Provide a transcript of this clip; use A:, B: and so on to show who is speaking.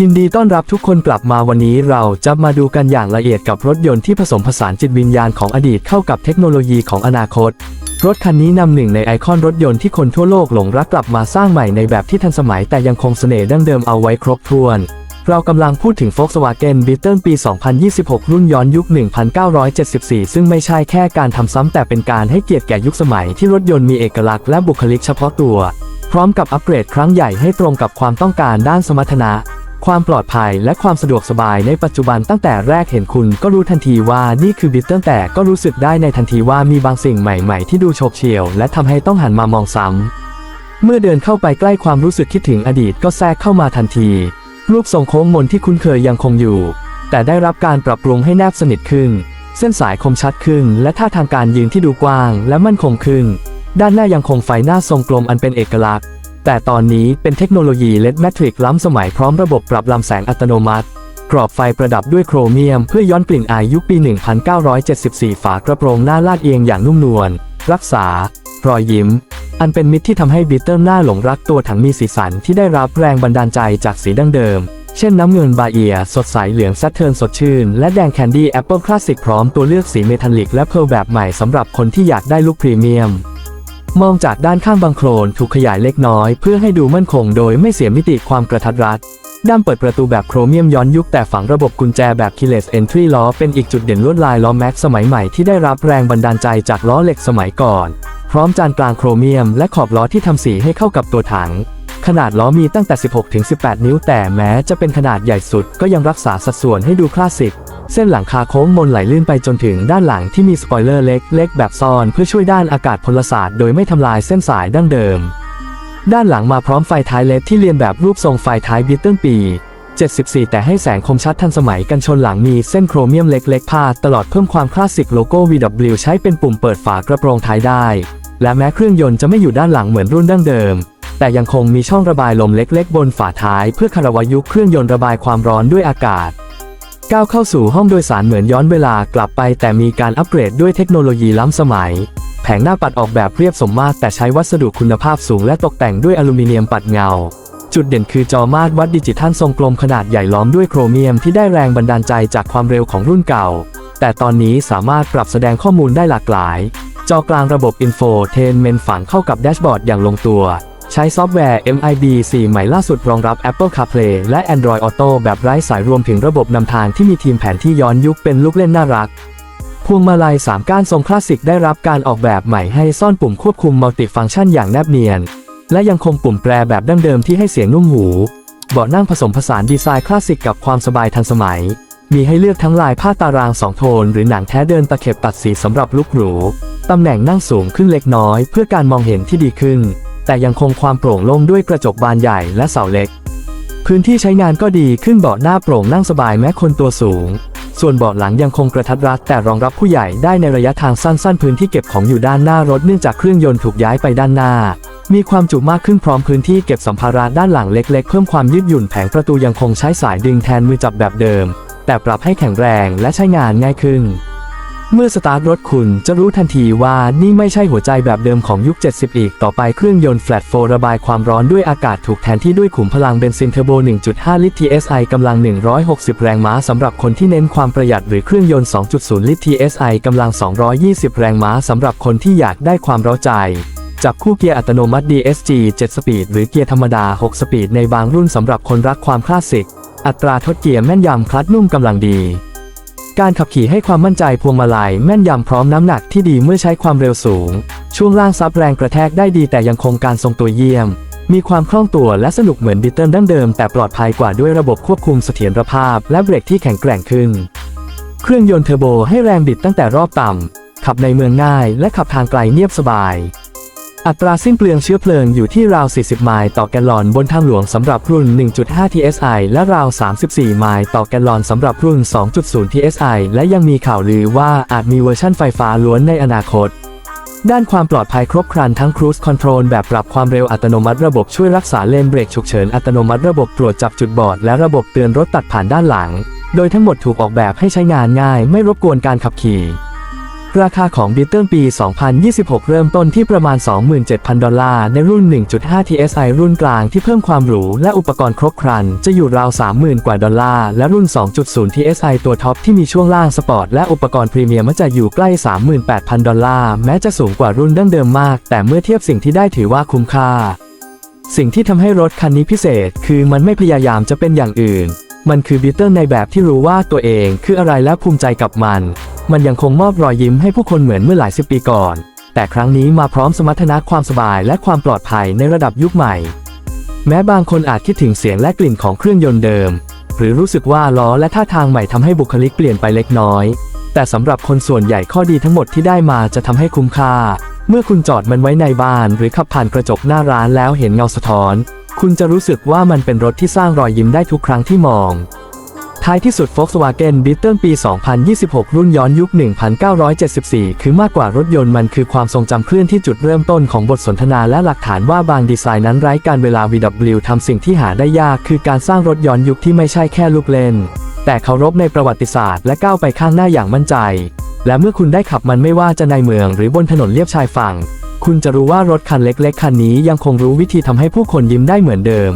A: ยินดีต้อนรับทุกคนกลับมาวันนี้เราจะมาดูกันอย่างละเอียดกับรถยนต์ที่ผสมผสานจิตวิญญาณของอดีตเข้ากับเทคโนโลยีของอนาคต รถคันนี้นำหนึ่งในไอคอนรถยนต์ที่คนทั่วโลกหลงรักกลับมาสร้างใหม่ในแบบที่ทันสมัยแต่ยังคงเสน่ห์ดั้งเดิมเอาไว้ครบถ้วน เรากำลังพูดถึง Volkswagen Beetle ปี 2026 รุ่นย้อนยุค 1974 ซึ่งไม่ใช่แค่การทำซ้ำแต่เป็นการให้เกียรติแก่ยุคสมัยที่รถยนต์มีเอกลักษณ์และบุคลิกเฉพาะตัว พร้อมกับอัปเกรดครั้งใหญ่ให้ตรงกับความต้องการด้านสมรรถนะ ความปลอดภัยและความสะดวกสบายในปัจจุบันตั้งแต่แรกเห็นคุณก็รู้ทันทีว่านี่คือบิตเติลแต่ก็รู้สึกได้ในทันทีว่ามีบางสิ่งใหม่ๆ ที่ดูโฉบเฉี่ยว และทำให้ต้องหันมามองซ้ำเมื่อเดินเข้าไปใกล้ความรู้สึกคิดถึงอดีตก็แทรกเข้ามาทันที รูปทรงโค้งมนที่คุ้นเคยยังคงอยู่ แต่ได้รับการปรับปรุงให้แนบสนิทขึ้น เส้นสายคมชัดขึ้น และท่าทางการยืนที่ดูกว้าง และมั่นคงขึ้น ด้านหน้ายังคงไฟหน้าทรงกลมอันเป็นเอกลักษณ์ แต่ตอนนี้เป็นเทคโนโลยีเลดแมทริกล้ำสมัยพร้อมระบบปรับลำแสงอัตโนมัติ กรอบไฟประดับด้วยโครเมียมเพื่อย้อนกลิ่นอายยุคปี 1974 ฝากระโปรงหน้าลาดเอียงอย่างนุ่มนวล รักษา รอยยิ้ม อันเป็นมิตรที่ทำให้บีเติลหน้าหลงรักตัวถังมีสีสันที่ได้รับแรงบันดาลใจจากสีดั้งเดิม เช่นน้ำเงินบาเอีย สดใสเหลืองแซทเทิร์นสดชื่น และแดงแคนดี้แอปเปิลคลาสสิกพร้อมตัวเลือกสีเมทัลลิกและเพลแบบใหม่สำหรับคนที่อยากได้ลุคพรีเมียม มองจากด้านข้างบางโครนถูกขยายเล็กน้อยเพื่อให้ดูมั่นคงโดยไม่เสียมิติความกระทัดรัดด้ามเปิดประตูแบบโครเมียมย้อนยุคแต่ฝังระบบกุญแจแบบ keyless entry ล้อเป็นอีกจุดเด่นลวดลายล้อแม็กสมัยใหม่ที่ได้รับแรงบันดาลใจจากล้อเหล็กสมัยก่อน พร้อมจานกลางโครเมียมและขอบล้อที่ทำสีให้เข้ากับตัวถัง ขนาดล้อมีตั้งแต่ 16ถึง18 นิ้วแต่แม้จะเป็นขนาดใหญ่สุดก็ยังรักษาสัดส่วนให้ดูคลาสสิก เส้นหลังคาโค้งมนไหลลื่นไปจนถึงด้านหลังที่มีสปอยเลอร์เล็กๆแบบซ่อนเพื่อช่วยด้านอากาศพลศาสตร์โดยไม่ทำลายเส้นสายดั้งเดิม ด้านหลังมาพร้อมไฟท้ายเล็ดที่เรียนแบบรูปทรงไฟท้ายบิทเทิลปี 74 แต่ให้แสงคมชัดทันสมัยกันชนหลังมีเส้นโครเมียมเล็กๆพาดตลอดเพิ่มความคลาสสิกโลโก้ VW ใช้เป็นปุ่มเปิดฝากระโปรงท้ายได้ และแม้เครื่องยนต์จะไม่อยู่ด้านหลังเหมือนรุ่นดั้งเดิมแต่ยังคงมีช่องระบายลมเล็ก ๆ บนฝาท้าย เพื่อคารวายุเครื่องยนต์ระบายความร้อนด้วยอากาศ ก้าวเข้าสู่ห้องโดยสารเหมือนย้อนเวลากลับไป แต่มีการอัปเกรดด้วยเทคโนโลยีล้ำสมัย แผงหน้าปัดออกแบบเรียบสมมาตรแต่ใช้วัสดุคุณภาพสูงและตกแต่งด้วยอลูมิเนียมปัดเงา จุดเด่นคือจอมาตรวัดดิจิทัลทรงกลมขนาดใหญ่ล้อมด้วยโครเมียมที่ได้แรงบันดาลใจจากความเร็วของรุ่นเก่า แต่ตอนนี้สามารถปรับแสดงข้อมูลได้หลากหลาย จอกลางระบบ Infotainment ฝังเข้ากับแดชบอร์ดอย่างลงตัว ใช้ซอฟต์แวร์ MIB 4 ใหม่ล่าสุดรองรับ Apple CarPlay และ Android Auto แบบไร้สายรวมถึงระบบนำทางที่มีทีมแผนที่ย้อนยุคเป็นลูกเล่นน่ารัก พวงมาลัย 3 ก้านทรงคลาสสิกได้รับการออกแบบใหม่ให้ซ่อนปุ่มควบคุมมัลติฟังก์ชันอย่างแนบเนียน และยังคงปุ่มแปรแบบดั้งเดิมที่ให้เสียงนุ่มหู เบาะนั่งผสมผสานดีไซน์คลาสสิกกับความสบายทันสมัย มีให้เลือกทั้งลายผ้าตาราง 2 โทน หรือหนังแท้เดินตะเข็บตัดสีสำหรับลุกหรูตำแหน่งนั่งสูงขึ้นเล็กน้อย เพื่อการมองเห็นที่ดีขึ้น แต่ยังคงความโปร่งโล่งด้วยกระจกบานใหญ่และเสาเล็ก พื้นที่ใช้งานก็ดีขึ้นเบาะหน้าโปร่งนั่งสบายแม้คนตัวสูง ส่วนเบาะหลังยังคงกระทัดรัดแต่รองรับผู้ใหญ่ได้ในระยะทางสั้น ๆ พื้นที่เก็บของอยู่ด้านหน้ารถเนื่องจากเครื่องยนต์ถูกย้ายไปด้านหน้า มีความจุมากขึ้นพร้อมพื้นที่เก็บสัมภาระด้านหลังเล็ก ๆ เพิ่มความยืดหยุ่นแผงประตูยังคงใช้สายดึงแทนมือจับแบบเดิม แต่ปรับให้แข็งแรงและใช้งานง่ายขึ้น เมื่อสตาร์ทรถคุณจะรู้ทันทีว่านี่ไม่ใช่หัวใจแบบเดิมของยุค 70 อีก ต่อไปเครื่องยนต์แฟลตโฟระบายความร้อนด้วยอากาศถูกแทนที่ด้วยขุมพลังเบนซินเทอร์โบ 1.5 ลิตร TSI กำลัง 160 แรงม้าสำหรับคนที่เน้นความประหยัดหรือเครื่องยนต์ 2.0 ลิตร TSI กำลัง 220 แรงม้าสำหรับคนที่อยากได้ความร้าใจจับคู่เกียร์อัตโนมัติ DSG 7 สปีด หรือเกียร์ธรรมดา 6 สปีดในบางรุ่นสำหรับคนรักความคลาสสิก อัตราทดเกียร์แม่นยำคลัดนุ่มกำลังดี การขับขี่ให้ความมั่นใจพวงมาลัยแม่นยำพร้อมน้ำหนักที่ดีเมื่อใช้ความเร็วสูง ช่วงล่างซับแรงกระแทกได้ดีแต่ยังคงการทรงตัวเยี่ยม มีความคล่องตัวและสนุกเหมือนบิเติลดั้งเดิมแต่ปลอดภัยกว่าด้วยระบบควบคุมเสถียรภาพ และเบรกที่แข็งแกร่งขึ้น เครื่องยนต์เทอร์โบให้แรงบิดตั้งแต่รอบต่ำขับในเมืองง่ายและขับทางไกลเงียบสบาย อัตราสิ้นเปลืองเชื้อเพลิงอยู่ที่ราว 40 ไมล์ต่อแกลลอนบนทางหลวงสำหรับรุ่น 1.5 TSI และราว 34 ไมล์ต่อแกลลอนสำหรับรุ่น 2.0 TSI และยังมีข่าวลือว่าอาจมีเวอร์ชั่นไฟฟ้าล้วนในอนาคต ด้านความปลอดภัยครบครันทั้ง Cruise Control แบบปรับความเร็วอัตโนมัติระบบช่วยรักษาเลนเบรกฉุกเฉินอัตโนมัติระบบตรวจจับจุดบอด และระบบเตือนรถตัดผ่านด้านหลัง โดยทั้งหมดถูกออกแบบให้ใช้งานง่าย ไม่รบกวนการขับขี่ ราคาของบิตเติลปี 2026 เริ่มต้นที่ประมาณ 27,000 ดอลลาร์ ในรุ่น 1.5 TSI รุ่นกลางที่เพิ่มความหรูและอุปกรณ์ครบครัน จะอยู่ราว 30,000 กว่าดอลลาร์ และรุ่น 2.0 TSI ตัวท็อปที่มีช่วงล่างสปอร์ตและอุปกรณ์พรีเมียมจะอยู่ใกล้ 38,000 ดอลลาร์ แม้จะสูงกว่ารุ่นดั้งเดิมมาก แต่เมื่อเทียบสิ่งที่ได้ถือว่าคุ้มค่า สิ่งที่ทำให้รถคันนี้พิเศษ คือมันไม่พยายามจะเป็นอย่างอื่น มันคือบิตเติลในแบบที่รู้ว่าตัวเองคืออะไรและภูมิใจกับมัน มันยังคงมอบรอยยิ้มให้ผู้คนเหมือนเมื่อหลายสิบปีก่อน แต่ครั้งนี้มาพร้อมสมรรถนะความสบายและความปลอดภัยในระดับยุคใหม่ แม้บางคนอาจคิดถึงเสียงและกลิ่นของเครื่องยนต์เดิม หรือรู้สึกว่าล้อและท่าทางใหม่ทำให้บุคลิกเปลี่ยนไปเล็กน้อย แต่สำหรับคนส่วนใหญ่ข้อดีทั้งหมดที่ได้มาจะทำให้คุ้มค่า เมื่อคุณจอดมันไว้ในบ้าน หรือขับผ่านกระจกหน้าร้านแล้วเห็นเงาสะท้อน คุณจะรู้สึกว่ามันเป็นรถที่สร้างรอยยิ้มได้ทุกครั้งที่มอง ท้ายที่สุด Volkswagen Beetle ปี 2026 รุ่นย้อนยุค 1974 คือมากกว่ารถยนต์มันคือความทรงจำเคลื่อนที่จุดเริ่มต้นของบทสนทนาและหลักฐานว่าบางดีไซน์นั้นไร้การเวลา VW ทำสิ่งที่หาได้ยาก คือการสร้างรถย้อนยุคที่ไม่ใช่แค่ลูกเล่น แต่เคารพในประวัติศาสตร์และก้าวไปข้างหน้าอย่างมั่นใจ และเมื่อคุณได้ขับมันไม่ว่าจะในเมืองหรือบนถนนเลียบชายฝั่ง คุณจะรู้ว่ารถคันเล็ก ๆ คันนี้ยังคงรู้วิธีทำให้ผู้คนยิ้มได้เหมือนเดิม